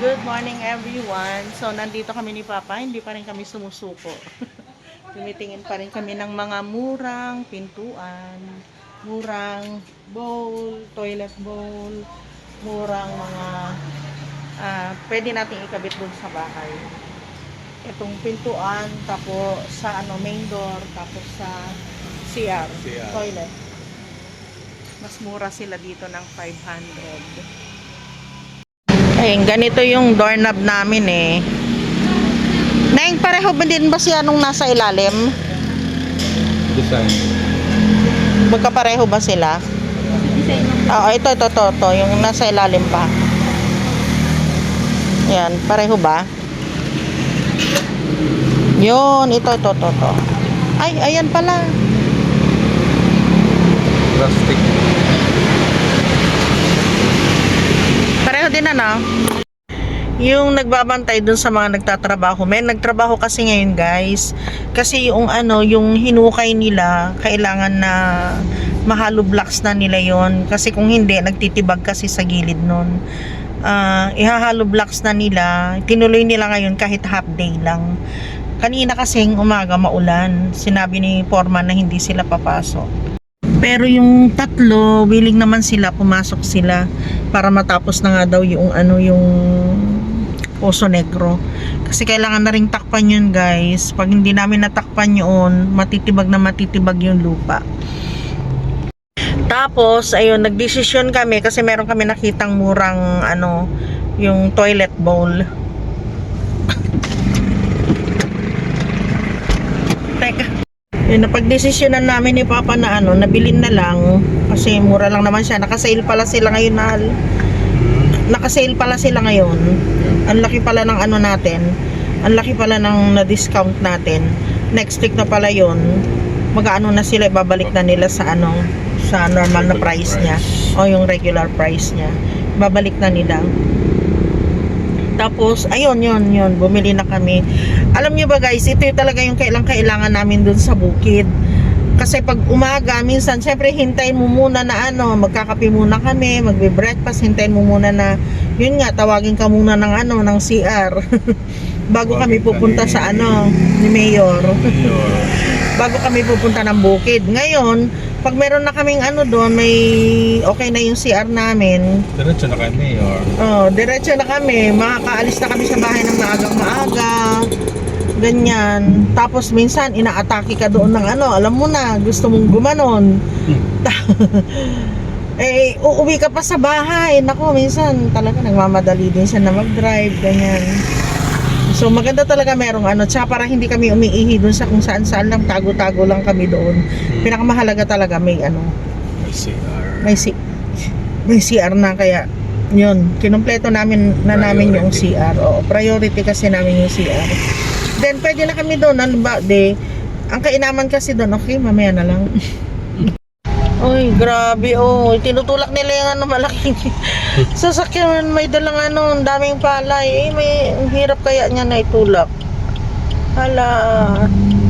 Good morning everyone. So nandito kami ni Papa, hindi pa rin kami sumusuko. Tumitingin pa rin kami ng mga murang pintuan, murang bowl, toilet bowl, murang mga ah, pwede nating ikabit dun sa bahay. Itong pintuan, tapos sa ano main door, tapos sa CR, CR. toilet. Mas mura sila dito ng 500. Ayun, ganito yung doorknob namin eh. Neng, pareho ba din ba siya nung nasa ilalim? Design. Magkapareho ba sila? Oo, ito, ito, ito, ito, yung nasa ilalim pa. Yan, pareho ba? Yun, ito, ito, ito, ito. Ay, ayan pala. Plastic. Din ano? Yung nagbabantay dun sa mga nagtatrabaho. May nagtrabaho kasi ngayon guys. Kasi yung ano, yung hinukay nila, kailangan na mahalo blocks na nila yon Kasi kung hindi, nagtitibag kasi sa gilid nun. Ah, ihahalo blocks na nila. Tinuloy nila ngayon kahit half day lang. Kanina kasing umaga maulan. Sinabi ni Foreman na hindi sila papasok. Pero yung tatlo, willing naman sila, pumasok sila para matapos na nga daw yung ano yung Poso Negro. Kasi kailangan na ring takpan yun guys. Pag hindi namin natakpan yun, matitibag na matitibag yung lupa. Tapos, ayun, nagdesisyon kami kasi meron kami nakitang murang ano, yung toilet bowl. Yun, napagdesisyonan namin ni Papa na ano, nabilin na lang. Kasi mura lang naman siya. Nakasale pala sila ngayon, Nal. Nakasale pala sila ngayon. Ang laki pala ng ano natin. Ang laki pala ng na-discount natin. Next week na pala yon Mag-ano na sila, babalik na nila sa ano, sa normal na price niya. O yung regular price niya. Babalik na nila. Tapos, ayun, yun, yun, bumili na kami. Alam niyo ba guys, ito yung talaga yung kailang kailangan namin dun sa bukid. Kasi pag umaga, minsan, syempre, hintayin mo muna na ano, magkakape muna kami, magbe-breakfast, hintayin mo muna na, yun nga, tawagin ka muna ng ano, ng CR. Bago kami pupunta sa ano, ni Mayor. Mayor. Bago kami pupunta ng bukid. Ngayon, pag meron na kaming ano doon, may okay na yung CR namin, Diretso na kay Mayor. Oh, diretso na kami. Makakaalis na kami sa bahay ng maagang maaga. Ganyan. Tapos minsan inaatake ka doon ng ano, alam mo na, gusto mong gumanon. eh, uuwi ka pa sa bahay. Nako, minsan talaga nagmamadali din siya na mag-drive, ganyan. So maganda talaga merong ano, tsaka para hindi kami umiihi doon sa kung saan saan lang, tago-tago lang kami doon. Pinakamahalaga talaga may ano, May CR. may si may CR na kaya yun, kinumpleto namin na namin yung Priority. CR. Oo, priority kasi namin yung CR. Then pwede na kami doon, ano ba, de, ang kainaman kasi doon, okay, mamaya na lang. Uy, grabe, oh. Tinutulak nila yung ano malaking sasakyan. May dalang ano, ang daming palay. Eh, may, hirap kaya niya na itulak. Hala.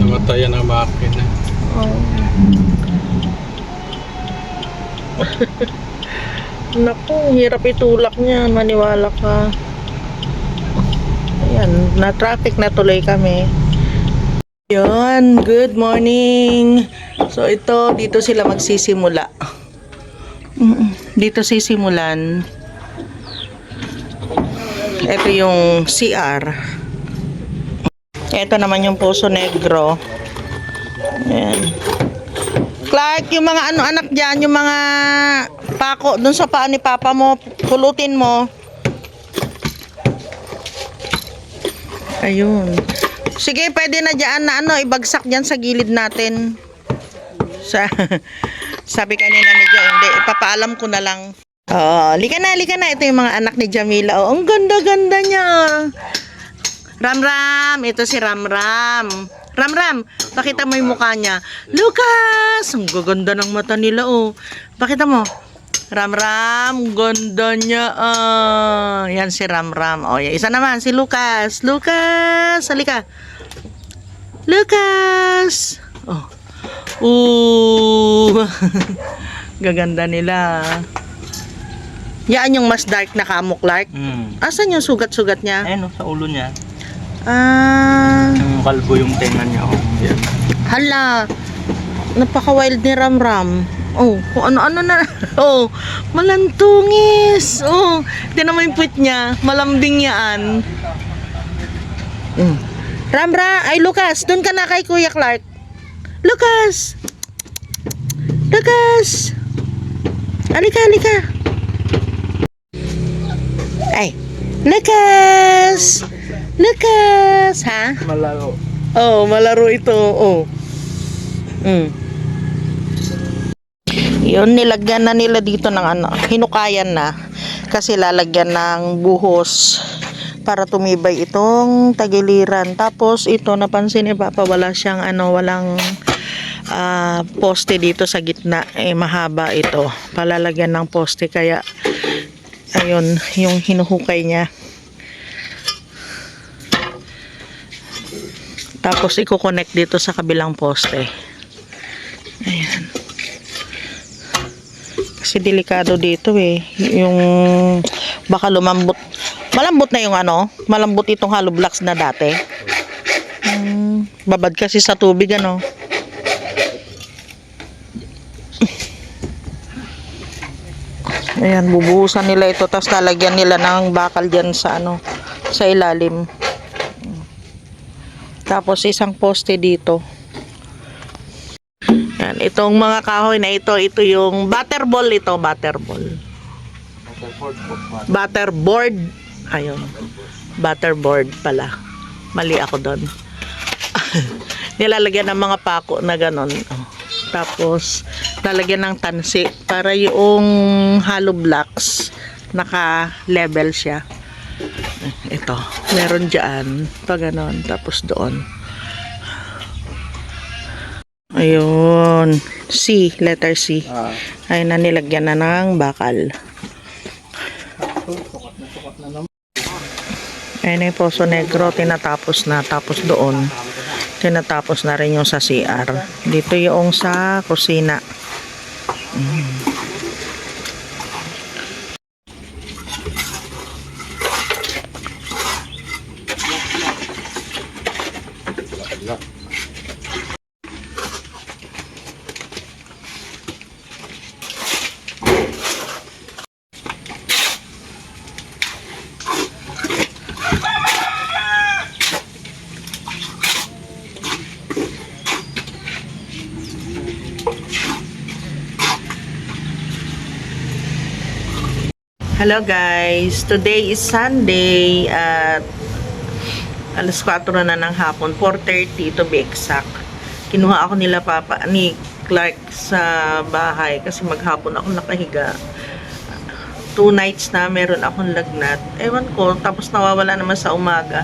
Namatayan ang makina. Oh. Naku, hirap itulak niya. Maniwala ka. Ayan, na-traffic na tuloy kami. Yun, good morning. So ito, dito sila magsisimula. Dito sisimulan. Ito yung CR. Ito naman yung Puso Negro. Ayan. Clark, yung mga ano anak dyan, yung mga pako dun sa paa ni papa mo, pulutin mo. Ayun. Sige, pwede na dyan na ano, ibagsak dyan sa gilid natin. Sa, sabi kanina ni Jo, hindi, ipapaalam ko na lang. Oh, lika na, lika na. Ito yung mga anak ni Jamila. Oh, ang ganda-ganda niya. Ram Ram, ito si Ram Ram. Ram Ram, pakita mo yung mukha niya. Lucas! Ang gaganda ng mata nila oh. Pakita mo. Ram Ram, ganda niya ah. Yan si Ram Ram. Oh, yan. isa naman si Lucas. Lucas, halika. Lucas! Oh. Ooh. Gaganda nila. Yan yung mas dark na kamok, Clark. Hmm. Asan yung sugat-sugat niya? Ayun, oh, sa ulo niya. Ah, Yung kalbo yung tenga niya. Oh. Yan. hala. Napaka-wild ni Ramram. Oh, kung ano-ano na. Oh, malantungis. Oh, tinan mo yung puwit niya. Malambing yan. Mm. Ramra, ay Lucas, doon ka na kay Kuya Clark. Lucas! Lucas! Halika, halika. Ay, Lucas! Lucas! Ha? Malaro. Oh, malaro ito. Oh. Mm. Yun, nilagyan na nila dito ng ano, hinukayan na. Kasi lalagyan ng buhos para tumibay itong tagiliran. Tapos ito, napansin ni Papa, wala siyang ano, walang ah, poste dito sa gitna. Eh, mahaba ito. Palalagyan ng poste. Kaya, ayun, yung hinuhukay niya. Tapos i-connect dito sa kabilang poste. Ayan. Kasi delikado dito eh. Yung baka lumambot. Malambot na yung ano? Malambot itong hollow blocks na dati. Hmm, babad kasi sa tubig ano. Ayan, bubuhusan nila ito tapos lalagyan nila ng bakal dyan sa ano, sa ilalim. Tapos isang poste dito. Itong mga kahoy na ito, ito yung butterball ito, butterball. Butterboard. Ayun. Butterboard pala. Mali ako doon. Nilalagyan ng mga pako na ganon. Tapos, lalagyan ng tansi para yung hollow blocks naka-level siya. Ito, meron dyan. Pa ganon. Tapos doon. Ayun. C, letter C. Ah. Ay na nilagyan na ng bakal. Ayun yung Poso Negro, tinatapos na. Tapos doon, tinatapos na rin yung sa CR. Dito yung sa kusina. Mm. Hello guys, today is Sunday at alas 4 na ng hapon, 4.30 to be exact. Kinuha ako nila papa ni Clark sa bahay kasi maghapon ako nakahiga. Two nights na meron akong lagnat. Ewan ko, tapos nawawala naman sa umaga.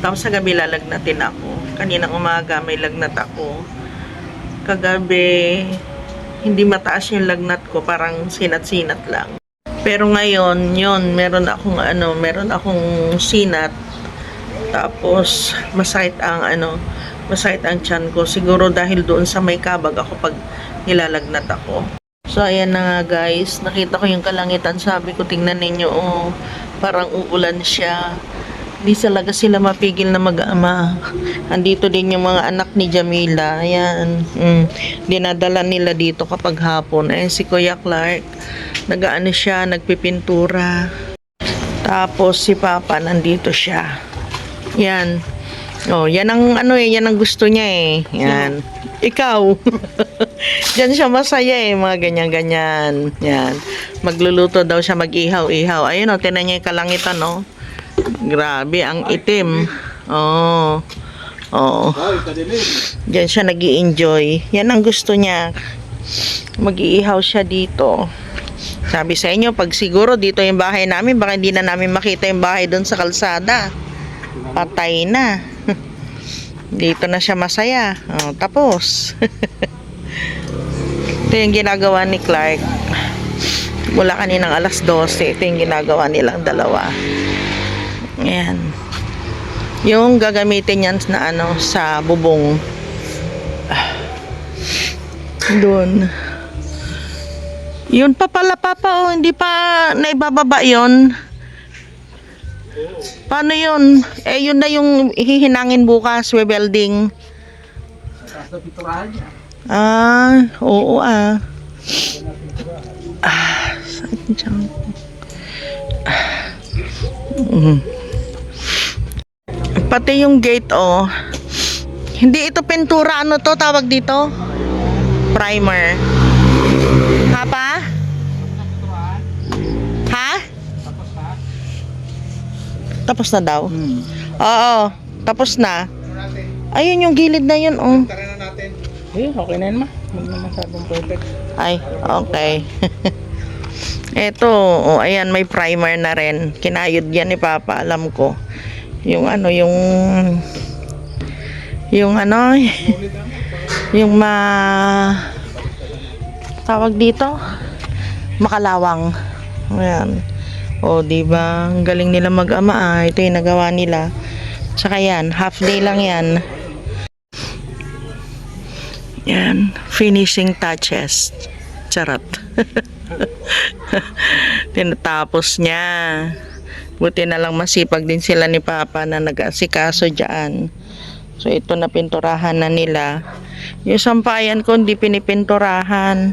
Tapos sa gabi lalagnatin ako. Kaninang umaga may lagnat ako. Kagabi, hindi mataas yung lagnat ko, parang sinat-sinat lang. Pero ngayon, yun, meron akong ano, meron akong sinat. Tapos masakit ang ano, masakit ang tiyan ko. Siguro dahil doon sa may kabag ako pag nilalagnat ako. So ayan na nga guys, nakita ko yung kalangitan. Sabi ko tingnan ninyo, oh, parang uulan siya. Hindi talaga sila mapigil na mag-ama. Andito din yung mga anak ni Jamila. Ayan. Mm. Dinadala nila dito kapag hapon. Ayan si Kuya Clark. Nagaano siya, nagpipintura. Tapos si Papa nandito siya. Yan. Oh, yan ang ano eh, yan ang gusto niya eh. Yan. Ikaw. Diyan siya masaya eh, mga ganyan-ganyan. Yan. Magluluto daw siya, mag-ihaw-ihaw. Ayun oh, tinan niya yung kalangitan oh. Grabe, ang itim. Oh. Oh. Diyan siya nag enjoy Yan ang gusto niya. Mag-iihaw siya dito. Sabi sa inyo, pag siguro dito yung bahay namin, baka hindi na namin makita yung bahay doon sa kalsada. Patay na. Dito na siya masaya. Oh, tapos. ito yung ginagawa ni Clark. Mula kaninang alas 12, ito yung ginagawa nilang dalawa. Ayan. Yung gagamitin niyan na ano, sa bubong. Doon. Yun pa pala, Papa, oh. Hindi pa naibababa yun. Paano yun? Eh, yun na yung hihinangin bukas, we welding. Ah, oo ah. Ah, saan dyan? Ah. Mm. Pati yung gate, oh. Hindi ito pintura. Ano to tawag dito? Primer. Ha pa? Ha? Tapos na daw? Oo. Tapos na. Ayun yung gilid na yun, oh. Eh, okay na yun ma. Huwag na masyadong perfect. Ay, okay. Eto, oh, ayan, may primer na rin. Kinayod yan ni Papa, alam ko. Yung ano, yung... Yung ano, yung ma... Tawag dito? Makalawang. Ayan. O, di ba? Ang galing nila mag-ama. Ah. Ito yung nagawa nila. Tsaka yan, half day lang yan. Yan, finishing touches. Charot. Tinatapos niya. Buti na lang masipag din sila ni Papa na nag-asikaso dyan. So ito na pinturahan na nila. Yung sampayan ko hindi pinipinturahan.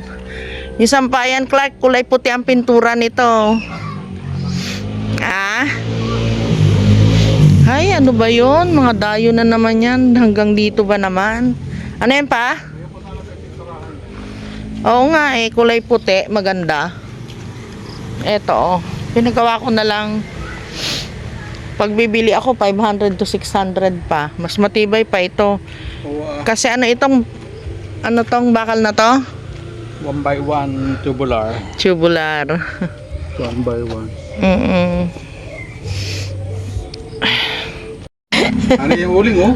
Yung sampayan Clark, kulay puti ang pintura nito. Ah? Ay, ano ba yon? Mga dayo na naman yan. Hanggang dito ba naman? Ano yan pa? Oo nga eh, kulay puti, maganda. Eto oh, pinagawa ko na lang. Pag bibili ako, 500 to 600 pa. Mas matibay pa ito. Ah, Kasi ano itong, ano tong bakal na to? one by one tubular. Tubular. One by one. Mm Ano yung uling oh?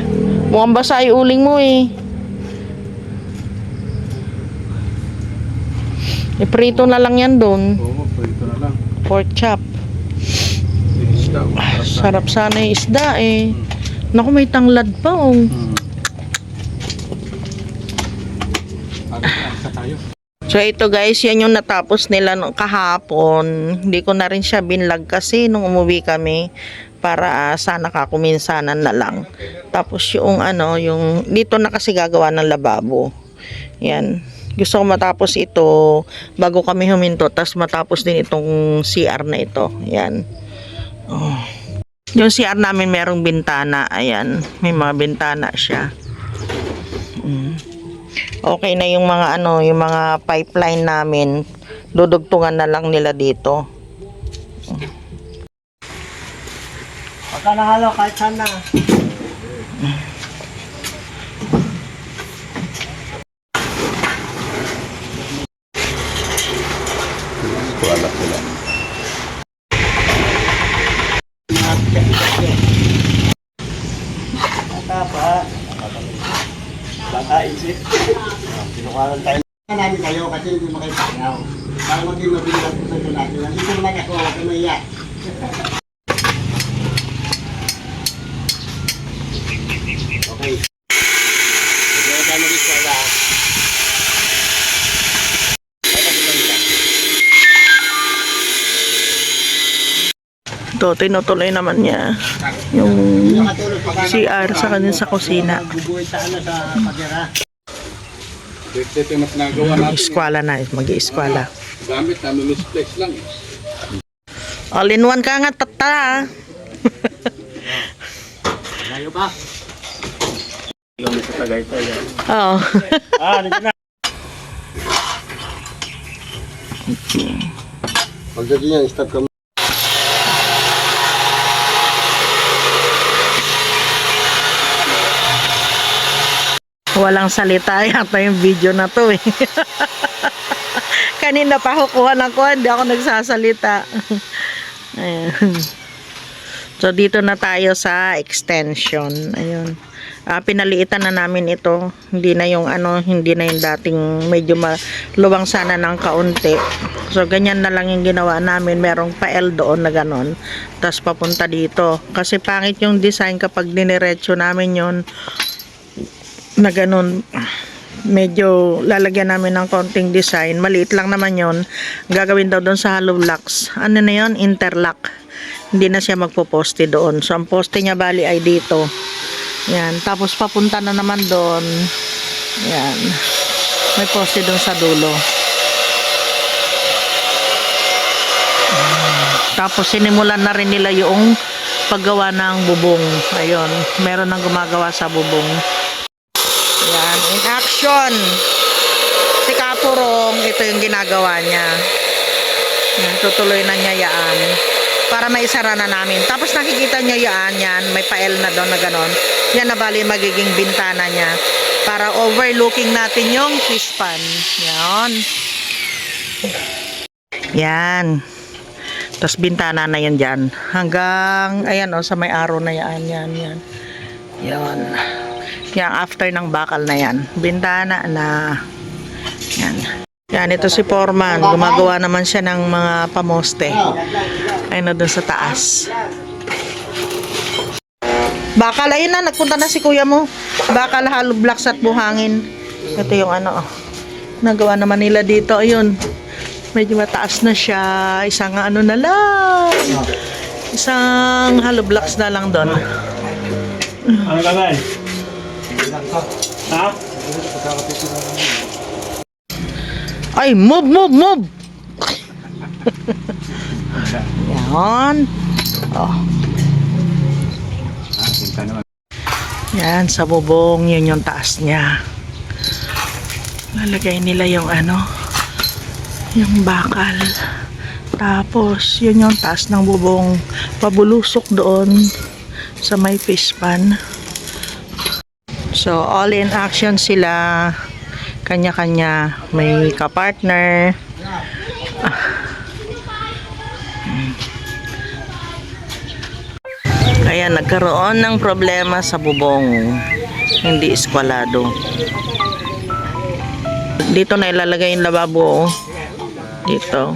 Mukhang basa yung uling mo eh. Iprito na lang yan doon. Oo, pwede na lang. Pork chop. Daw. Sarap sana yung isda eh. Naku, may tanglad pa oh. Hmm. So ito guys, yan yung natapos nila nung kahapon. Hindi ko na rin siya binlag kasi nung umuwi kami para ah, sana kakuminsanan na lang. Tapos yung ano, yung dito na kasi gagawa ng lababo. Yan. Gusto ko matapos ito bago kami huminto. Tapos matapos din itong CR na ito. Yan. Oh. Yung CR namin merong bintana. Ayan. May mga bintana siya. Mm okay na yung mga ano, yung mga pipeline namin. Dudugtungan na lang nila dito. Pagka nahalo, kahit saan na. Baka isip. Sinukalan tayo. namin kayo kasi hindi makipagyaw. Para maging mabigat sa natin. Nandito lang ako, huwag. okay. Sige, tayo mag-iswala. Ito, tinutuloy naman niya yung CR sa kanya sa kusina. Bubuhay sa ano sa pagera. Dito ito yung mas nagawa natin. Eskwala na, mag-ieskwala. Gamit na misplace lang. All in one ka nga, tata. Layo pa. Yung sa Tagaytay. Oo. Ah, dito na. Pagdating yan, stop ka Walang salita yata yung video na to eh. Kanina pa ako kuha ng kuha, hindi ako nagsasalita. Ayan. So dito na tayo sa extension. Ayun. Ah, pinaliitan na namin ito. Hindi na yung ano, hindi na yung dating medyo maluwang sana ng kaunti. So ganyan na lang yung ginawa namin. Merong pa-L doon na ganon. Tapos papunta dito. Kasi pangit yung design kapag diniretso namin yon na ganun medyo lalagyan namin ng konting design. Maliit lang naman yon Gagawin daw doon sa hollow blocks. Ano na yon Interlock. Hindi na siya magpo-poste doon. So, ang poste niya bali ay dito. Yan. Tapos, papunta na naman doon. Yan. May poste doon sa dulo. Tapos sinimulan na rin nila yung paggawa ng bubong. Ayun, meron nang gumagawa sa bubong. Action. Si Kapurong, ito yung ginagawa niya. Yan, tutuloy na niya yaan. Para maisara na namin. Tapos nakikita niya yaan yan, may pael na doon na ganon. Yan na bali magiging bintana niya. Para overlooking natin yung fish pan. Yan. Yan. Tapos bintana na yan dyan. Hanggang, ayan o, sa may araw na yan, yan, yan. Yan. Yan, after ng bakal na yan. Bintana na. Yan. Yan, ito si Foreman. Gumagawa naman siya ng mga pamoste. Ayun na sa taas. Bakal, ayun na, nagpunta na si kuya mo. Bakal, hollow blocks at buhangin. Ito yung ano, oh. Nagawa naman nila dito, ayun. Medyo mataas na siya. Isang ano na lang. Isang hollow blocks na lang doon. Ano ka? Ha? Ay, move, move, move! Yan. Oh. Yan, sa bubong, yun yung taas niya. Lalagay nila yung ano, yung bakal. Tapos, yun yung taas ng bubong. Pabulusok doon sa may fish pan. So, all in action sila. Kanya-kanya. May kapartner. Kaya nagkaroon ng problema sa bubong. Hindi eskwalado. Dito na ilalagay yung lababo. oh. Dito.